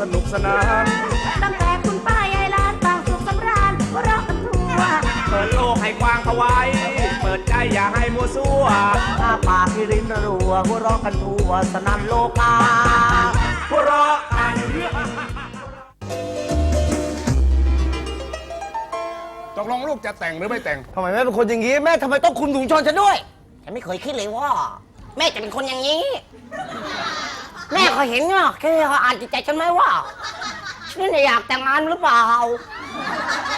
สนุกสนานตั้งแต่คุณป้ายายหลานต่างสุขสำราญหัวเราะกันทั่วเปิดโลกให้กว้างเขาไว้ เปิดใจอย่าให้มัวซั่วถ้าปากที่รินรัวหัวเราะกันทั่วสนั่นโลกาหัวเราะกันตกลงลูกจะแต่งหรือไม่แต่ง ทำไมแม่เป็นคนอย่างนี้ แม่ทำไมต้องคุมถุงชนฉันด้วย ฉันไม่เคยคิดเลยว่า แม่จะเป็นคนอย่างนี้ แม่เคยเห็นอะ แค่อ่านจิตใจฉันไหมว่าฉันเนี่ยอยากแต่งงานหรือเปล่า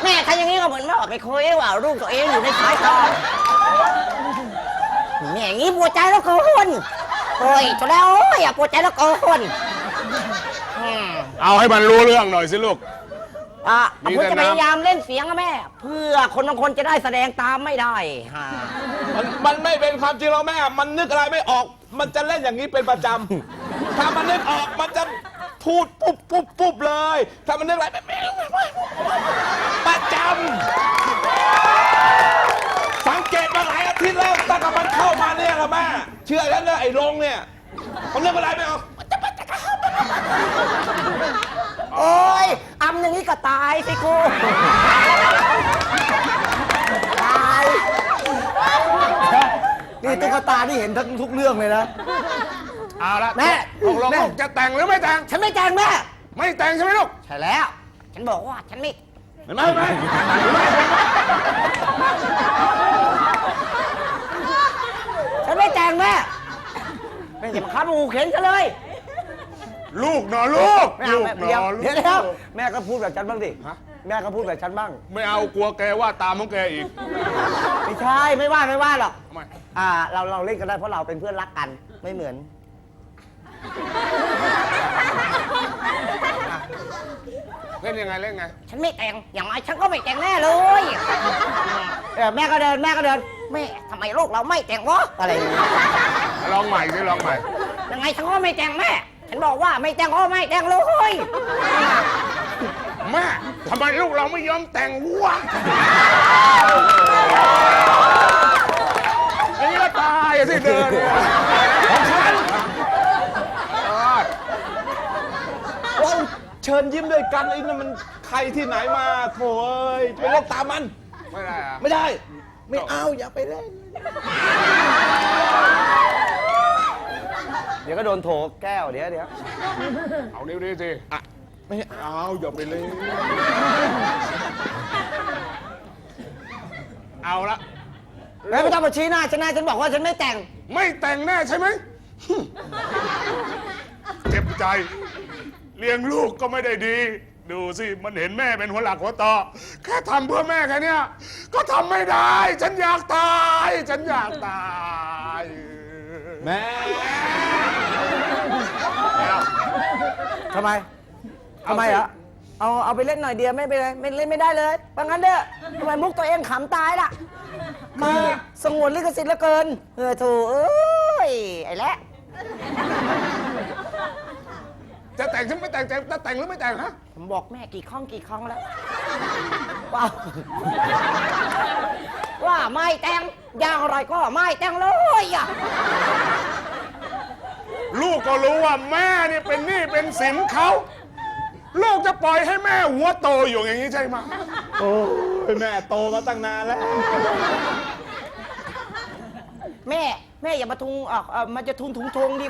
แม่ทำอย่างนี้ก็เหมือนว่าไม่เคยว่าลูกตัวเองอยู่ในสายตาแม่อย่างนี้ปวดใจแล้วเกินโอ้ยจนแล้วโอ้ยอย่าปวดใจแล้วเกินอืมเอาให้มันรู้เรื่องหน่อยสิลูกอะมีผมแต่จะพน้ำยายามเล่นเสียงอะแม่ เพื่อคนบางคนจะได้แสดงตามไม่ได้ฮะมันมันไม่เป็นความจริงหรอกแม่ มันนึกอะไรไม่ออก มันจะเล่นอย่างนี้เป็นประจำ ถ้ามันนึกออกมันจะพูดปุ๊บปุ๊บปุ๊บเลย ถ้ามันนึกอะไรไม่ประจำสังเกตมาหลายอาทิตย์แล้วตั้งแต่มันเข้ามาเนี่ยละแม่เชื่อฉันเลยไอ้ลงเนี่ยมันนึกอะไรไม่ออกโอ้ยอำอย่างนี้ก็ตายสิกูตายนี่ตุ๊กตาที่เห็นทั้งทุกเรื่องเลยนะ เอาละแม่ตกลงแม่ ลูกจะแต่งหรือไม่แต่ง ฉันไม่แจ้งแม่ ไม่แต่งใช่ไหมลูกใช่แล้ว ฉันบอกว่าฉันไม่ เห็นไหมเห็นไหมฉันไม่แจ้งแม่แม่อย่ามาคับหูเข็นฉันเลยลูกเนอะลูก ไม่เอาลูกแม่เนเดี๋ยวอะลูกเดี๋ยวเดี๋ยวแม่ก็พูดแบบฉันบ้างดิแม่ก็พูดแบบฉันบ้าง ไม่เอากลัวแกว่าตามของแกอีกไม่ใช่ไม่ว่าไม่ว่าหรอก ทำไมอ่าเราเราเล่นกันได้เพราะเราเป็นเพื่อนรักกันไม่เหมือน เล่นยังไงเล่นไง ฉันไม่แต่งอย่างไรฉันก็ไม่แต่งแน่เลยเออแม่ก็เดินแม่ก็เดินแม่ทำไมลูกเราไม่แต่งวะอะไรอย่างเงี้ยลองใหม่สิลองใหม่ ยังไงฉันก็ไม่แต่งแม่ ฉันบอกว่าไม่แต่งก็ไม่แต่งเลยแม่ทำไมลูกเราไม่ยอมแต่งวะอย่างนี้ก็ตายอะสิเดินเนี่ยของฉันเออ ว้าว เชิญยิ้มด้วยกันไอ้นั่นมันใครที่ไหนมาโถ่เอ้ยไปเล่นตามมัน ไม่ได้อะไม่ได้ ไม่เอาอย่าไปเล่น เดี๋ยวก็โดนโถแก้วเดี๋ยวเดี๋ยวเอานิ้วนี้สิอะไม่เอาอย่าไปเลยเอาละแม่ไม่ต้องมาชี้หน้าฉันนะฉันบอกว่าฉันไม่แต่ง ไม่แต่งแน่ใช่ไหมฮึ่มเจ็บใจ เลี้ยงลูกก็ไม่ได้ดี ดูสิมันเห็นแม่เป็นหัวหลักหัวต่อแค่ทำเพื่อแม่แค่เนี้ยก็ทำไม่ได้ ฉันอยากตาย ฉันอยากตายแม่แล้วทำไมเอาทำไมสิอะเอาเอาไปเล่นหน่อยเดียวไม่เป็นไรไม่เล่นไม่ได้เลยว่างั้นเด้อทำไมมุกตัวเองขำตายล่ะ มาสงวนลิขสิทธิ์เหลือเกินเออโถูเอ้ยไอ้แหละ จะแต่งฉันไม่แต่งจะจะแต่งหรือไม่แต่งฮะผมบอกแม่กี่ครั้งกี่ครั้งแล้วว่าว่าไม่แต่งอย่างไรก็ไม่แต่งเลยอะลูกก็รู้ว่าแม่เนี่ยเป็นหนี้เป็นสินเขา ลูกจะปล่อยให้แม่หัวโตอยู่อย่างนี้ใช่ไหมโอ้ยแม่โตมาตั้งนานแล้ว แม่แม่อย่ามาทุงเอ่อเอ่อมันจะทุนถุงชงดิ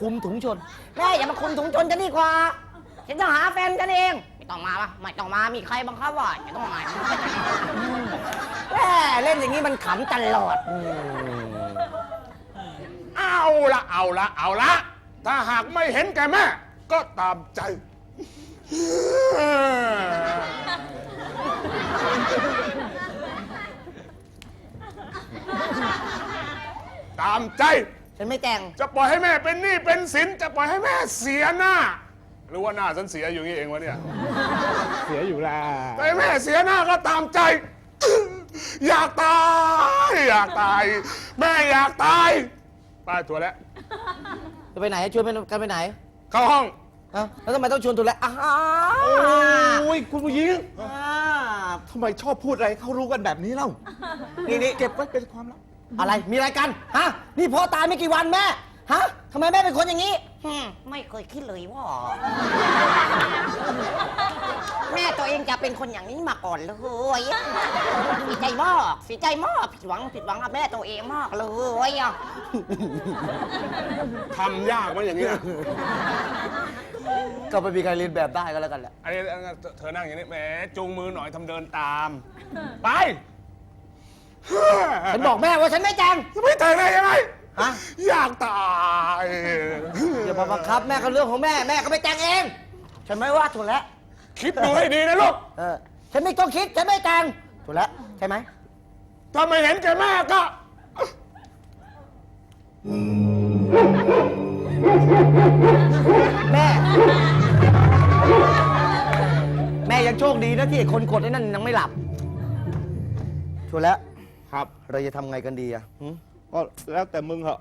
คุมถุงชน แม่อย่ามาคุมถุงชนฉันดีกว่า ฉันจะหาแฟนฉันเอง ไม่ต้องมาวะไม่ต้องมา มีใครบังคับว่าจะต้องมาแม่เล่นอย่างนี้มันขำตลอด เอาละเอาละเอาละ ถ้าหากไม่เห็นแก่แม่ ก็ตามใจ ตามใจ ฉันไม่แต่ง จะปล่อยให้แม่เป็นหนี้เป็นสินจะปล่อยให้แม่เสียหน้า หรือว่าหน้าฉันเสียอยู่นี่เองวะเนี่ยเสียอยู่แล้วแต่ให้แม่เสียหน้าก็ตามใจ อยากตาย อยากตาย แม่อยากตายไป้าตัวแล้ว จะไปไหนชวนไปกันไปไหนเข้าห้องเอ้าแล้วทำไมต้องชวนตัวแล้วอ้าวโอ้ยคุณผู้หญิงอ่าทำไมชอบพูดอะไรเขารู้กันแบบนี้เล่านี่นี่เก็บไว้เป็นความลับ อะไรมีอะไรกันฮะนี่พ่อตายไม่กี่วันแม่ฮะทำไมแม่เป็นคนอย่างนี้ฮึมไม่เคยคิดเลยว่า แม่ตัวเองจะเป็นคนอย่างนี้มาก่อนเลยเสียใจมากเสียใจมากผิดหวังผิดหวังกับแม่ตัวเองมากเลยอะทำยากมันอย่างนี้นะก็ไม่มีใครเรียนแบบได้ก็แล้วกันแหละไอ้เธอนั่งอย่างนี้แหมจูงมือหน่อยทำเดินตาม ไป ฉันบอกแม่ว่าฉันไม่แต่งไม่แต่งได้ยังไงฮะอยากตายอย่ามาบังคับแม่ก็เรื่องของแม่แม่ก็ไปแต่งเอง ฉันไม่ว่าถูกแล้วคิดดูให้ดีนะลูกเออฉันไม่ต้องคิดฉันไม่แต่งถูกแล้วใช่ไหมถ้าไม่เห็นแกแม่ก็แม่ แม่ยังโชคดีนะที่ไอ้คนกดไอ้นั่นยังไม่หลับถูกแล้ว ครับ เราจะทำไงกันดีอะหึก็แล้วแต่มึงเหอะ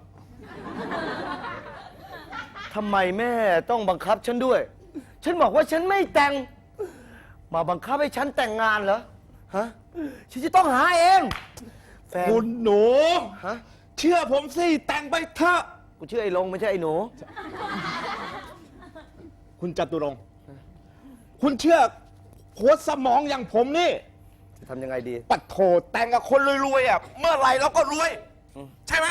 ทำไมแม่ต้องบังคับฉันด้วย ฉันบอกว่าฉันไม่แต่ง มาบังคับให้ฉันแต่งงานเหรอ ฮะ ฉันจะต้องหาเอง แฟน คุณหนู ฮะ เชื่อผมสิ แต่งไปเถอะ กูชื่อไอ้ลงไม่ใช่ไอ้หนู คุณจตุรงค์คุณเชื่อหัวสมองอย่างผมนี่จะ ทำยังไงดี ปัดโถแต่งกับคนรวยๆอะเมื่อไหร่เราก็รวย ใช่ไหม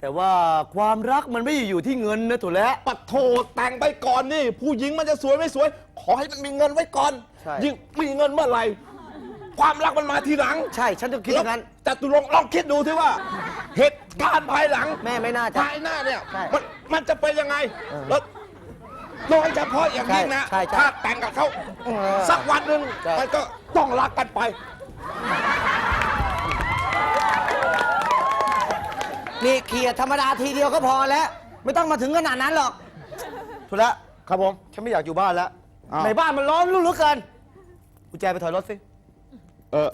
แต่ว่าความรักมันไม่ได้อยู่ที่เงินนะถูกแล้ว ปัดโถแต่งไปก่อนนี่ ผู้หญิงมันจะสวยไม่สวย ขอให้มันมีเงินไว้ก่อน ใช่ ยิ่งมีเงินเมื่อไหร่ความรักมันมาทีหลังใช่ฉันต้องคิดอย่างนั้นจตุรงค์ลองคิดดูที่ว่า เหตุการณ์ภายหลัง แม่ไม่น่าจะ ภายหน้าเนี่ยใช่มันมันจะเป็นยังไงเออแล้ว โดยเฉพาะอย่างยิ่งนะใช่ใช่ใช่ถ้าแต่งกับเขาเออสักวันหนึ่งใช่ มันก็ต้องรักกันไป นี่เคลียร์ธรรมดาทีเดียวก็พอแล้ว ไม่ต้องมาถึงขนาดนั้นหรอกถูกแล้วครับผม ฉันไม่อยากอยู่บ้านแล้วอ้าว ในบ้านมันร้อนรุ่นเหลือเกินกุญแจไปถอยรถสิเออ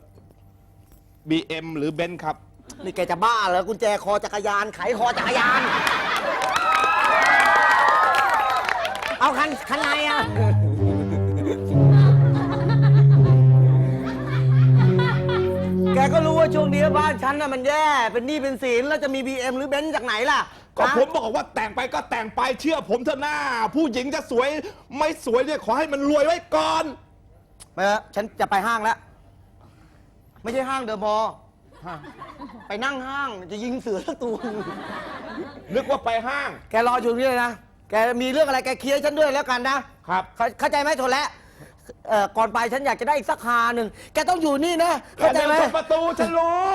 BM หรือเบนซ์ครับ นี่แกจะบ้าเหรอกุญแจคอจักรยานไขคอจักรยาน เอาคันคันไหนอะ แกก็รู้ว่าช่วงนี้บ้านฉันน่ะมันแย่ เป็นหนี้เป็นสินแล้วจะมี BM หรือเบนซ์จากไหนล่ะก็ฮะผมบอกว่าแต่งไปก็แต่งไปเชื่อผมเถอะหน้า ผู้หญิงจะสวยไม่สวยเนี่ยขอให้มันรวยไว้ก่อนไม่ละฉันจะไปห้างแล้ว ไม่ใช่ห้างเดอะมอลล์ไปนั่งห้างจะยิงเสือสักตัวหนึ่งนึกว่าไปห้าง แกรออยู่นี่เลยนะ แกมีเรื่องอะไรแกเคลียร์ฉันด้วยแล้วกันนะครับ เข้าเข้าใจไหมโทนแล้วเอ่อก่อนไปฉันอยากจะได้อีกสักคาหนึ่งแกต้องอยู่นี่นะเข้าใจไหม แกดินชนประตูฉันรู้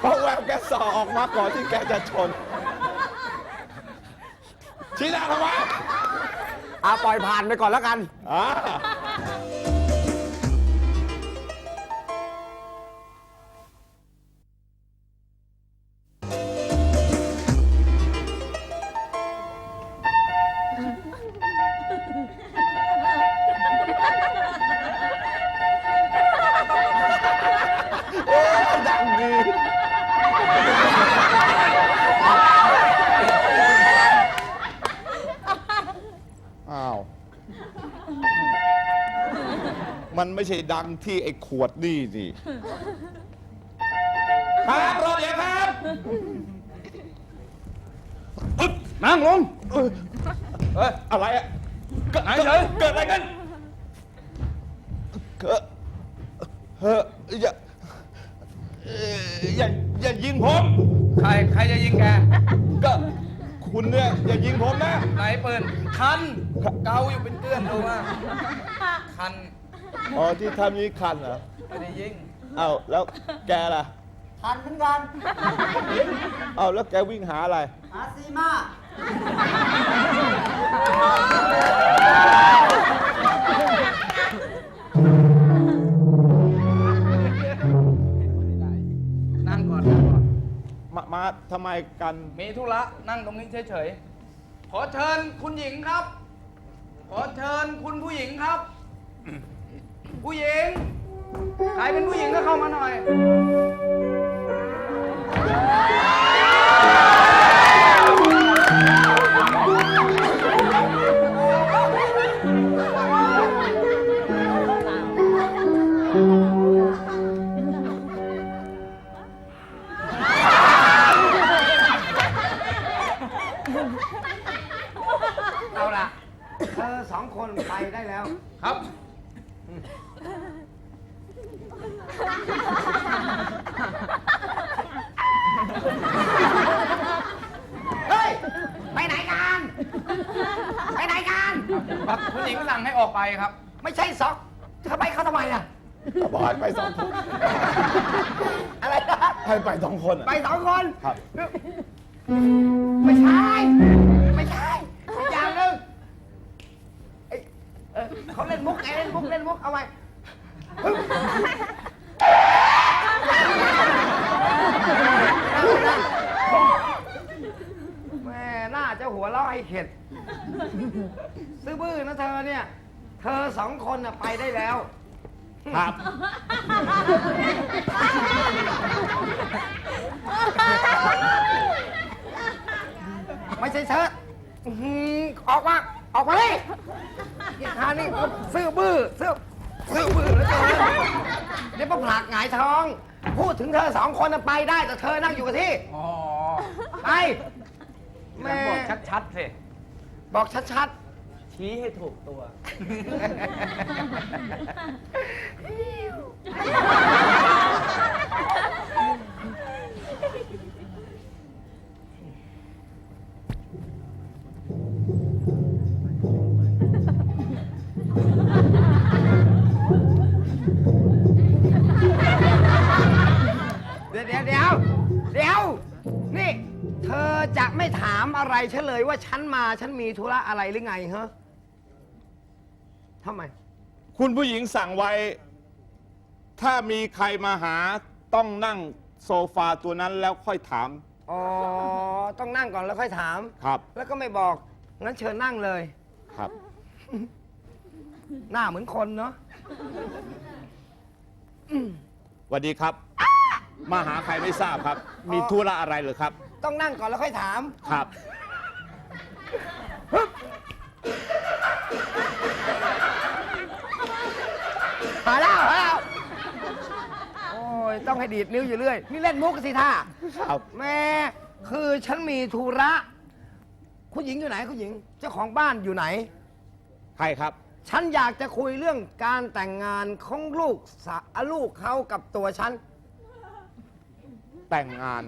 เพราะแววแกสอออกมาก่อนที่แกจะชน ชี้หน้าทำไมอ่าปล่อยผ่านไปก่อนแล้วกัน อ่า มันไม่ใช่ดังที่ไอ้ขวดนี่สิครับรอเดี๋ยวครับอึ๊บนั่งลงเอ้ยเอ้ยอะไรอะเกิดเฉยเกิดอะไรกันเกิดเฮ้ยอย่าเอ่ออย่าอย่ายิงผม ใครใครจะยิงแก ก็คุณเนี่ยอย่ายิงผมนะ ไหนปืนคัน เกาอยู่เป็นเกลื่อนดูว่าคัน อ๋อที่ทำนี้คันเหรอไม่ได้ยิงเอ้าแล้วแกล่ะผ่านเหมือนกันเอ้าแล้วแกวิ่งหาอะไร หาซีมานั่งก่อนนั่งก่อนมามาทำไมกัน มีธุระนั่งตรงนี้เฉยๆขอเชิญคุณหญิงครับ ขอเชิญคุณผู้หญิงครับ ผู้หญิง ใครเป็นผู้หญิงก็เข้ามาหน่อย ครับ ไม่ใช่สองเธอไปเขาทำไมอะก็บอกให้ไปสองคน อะไรนะให้ไปสองคนอะ ไปสองคน ครับ ไม่ใช่ ไม่ใช่อีกอย่างหนึ่งเอ้ยเออเขาเล่นมุกไงเล่นมุกเล่นมุกเอาไว้แม่น่าจะหัวเราะให้เข็ด ซื้อบื้อนะเธอเนี่ย เธอสองคนน่ะไปได้แล้ว ครับ ไม่ใช่เชิดอื้อหือออกมา ออกมาเลยอีกทางนี่ก็ซื้อบื้อซื้อซื้อบื้อแล้วเกินเดี๋ยวมาผลักหงายท้อง พูดถึงเธอสองคนน่ะไปได้ แต่เธอนั่งอยู่กับที่ อ๋อไปแม่บอกชัดๆสิ บอกชัด ชี้ให้ถูกตัว เดี๋ยวเดี๋ยวเดี๋ยวเดี๋ยว นี่ เธอจะไม่ถามอะไรฉันเลยว่าฉันมาฉันมีธุระอะไรหรือไงฮะ ทำไม คุณผู้หญิงสั่งไว้ ถ้ามีใครมาหาต้องนั่งโซฟาตัวนั้นแล้วค่อยถามอ๋อ ต้องนั่งก่อนแล้วค่อยถาม ครับแล้วก็ไม่บอก งั้นเชิญนั่งเลย ครับ หน้าเหมือนคนเนาะ สวัสดีครับ มาหาใครไม่ทราบครับ มีธุระอะไรเหรือครับ ต้องนั่งก่อนแล้วค่อยถาม ครับ หาแล้วหาแล้วโอ้ยต้องให้ดีดนิ้วอยู่เรื่อย นี่เล่นมุกสิท่าครับ แม่คือฉันมีธุระ คุณหญิงอยู่ไหนคุณหญิง เจ้าของบ้านอยู่ไหน ใครครับ ฉันอยากจะคุยเรื่องการแต่งงานของลูกสะลูกเขากับตัวฉัน แต่งงาน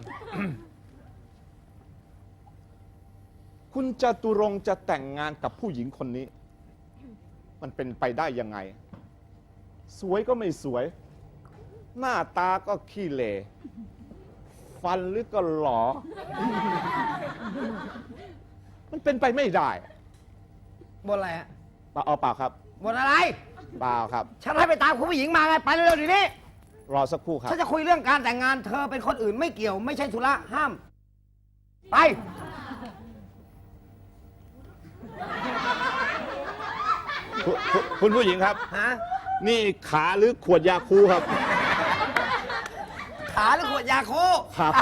คุณจตุรงค์จะแต่งงานกับผู้หญิงคนนี้ มันเป็นไปได้ยังไง สวยก็ไม่สวย หน้าตาก็ขี้เหร่ฟันหรือก็หลอ มันเป็นไปไม่ได้บนอะไรฮะเปล่าเอาเปล่าครับ บนอะไร เปล่าครับ ฉันให้ไปตามคุณผู้หญิงมาไง ไปเร็วๆเดี๋ยวนี้ รอสักครู่ครับ ฉันจะคุยเรื่องการแต่งงานเธอเป็นคนอื่นไม่เกี่ยว ไม่ใช่ธุระห้าม ไป คุณคุณคุณผู้หญิงครับ ฮะ นี่ขาหรือขวดยาคูครับ ขาหรือขวดยาคูครับ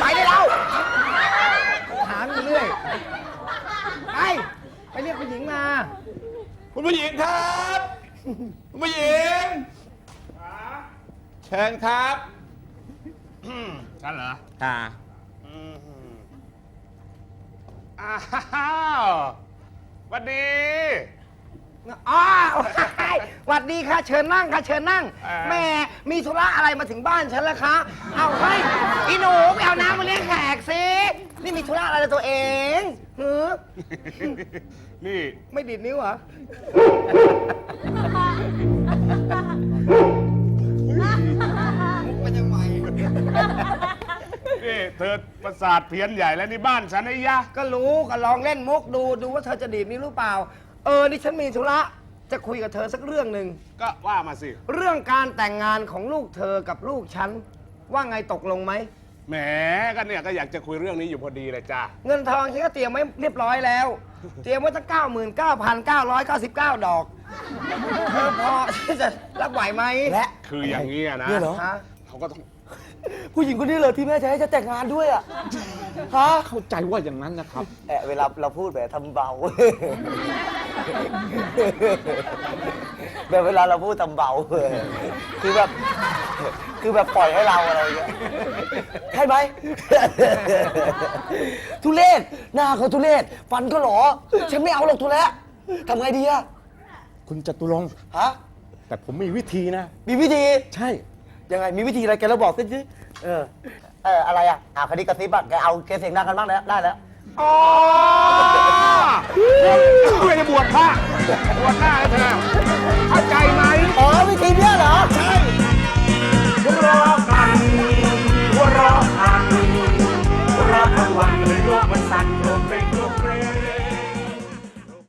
ไปได้แล้วถามอยู่เรื่อยไปไปเรียกผู้หญิงมา คุณผู้หญิงครับ คุณผู้หญิงเชิญครับฉันเหรอค่ะอ้าวสวัสดี อ๋อหวัดดีค่ะ เชิญนั่งค่ะ เชิญนั่งเอ่อแม่มีธุระอะไรมาถึงบ้านฉันแล้วคะ เอาเฮ้ยอีหนูไปเอาน้ำมาเลี้ยงแขกสินี่มีธุระอะไรในตัวเองหือนี่ไม่ดีดนิ้วเหรอมันยังไงนี่เธอประสาทเพี้ยนใหญ่แล้วนี่บ้านฉันไอ้ยะ ก็รู้ก็ลองเล่นมุกดูดูว่าเธอจะดีดนิ้วหรือเปล่า เออนี่ฉันมีธุระจะคุยกับเธอสักเรื่องหนึ่ง ก็ว่ามาสิ เรื่องการแต่งงานของลูกเธอกับลูกฉัน ว่าไงตกลงไหม แหมก็เนี่ยก็อยากจะคุยเรื่องนี้อยู่พอดีเลยจ้าเงินทองฉันก็เตรียมไว้เรียบร้อยแล้ว เตรียมไว้ตั้งเก้าหมื่นเก้าพันเก้าร้อยเก้าสิบเก้าดอก เธอพอที่จะรับไหวไหมและคืออย่างนี้อะนะเนี่ยเหรอ ฮะ เขาก็ต้อง ผู้หญิงคนนี้เหรอที่แม่จะให้ฉันแต่งงานด้วยอะฮะเข้าใจว่าอย่างนั้นนะครับ แอะเวลาเราพูดแบบทำเบา แบบเวลาเราพูดทำเบาคือแบบคือแบบปล่อยให้เราอะไรอย่างเงี้ยใช่ไหม ทุเรศหน้าเขาทุเรศฟันก็หลอฉันไม่เอาหรอกทุเรศทำไงดีอะคุณจตุรงค์ฮะ แต่ผมมีวิธีนะ มีวิธี ใช่ ยังไง มีวิธีอะไรแกแล้วบอกสิเออ เอออะไรอะอ่าคดีกระซิบอะแกเอาแกเสียงดังกันบ้างแล้วได้แล้ว อ๋อเพื่อจะบวชพระบวชหน้าให้เธอเข้าใจไหม อ๋อวิธีเนี้ยเหรอ ใช่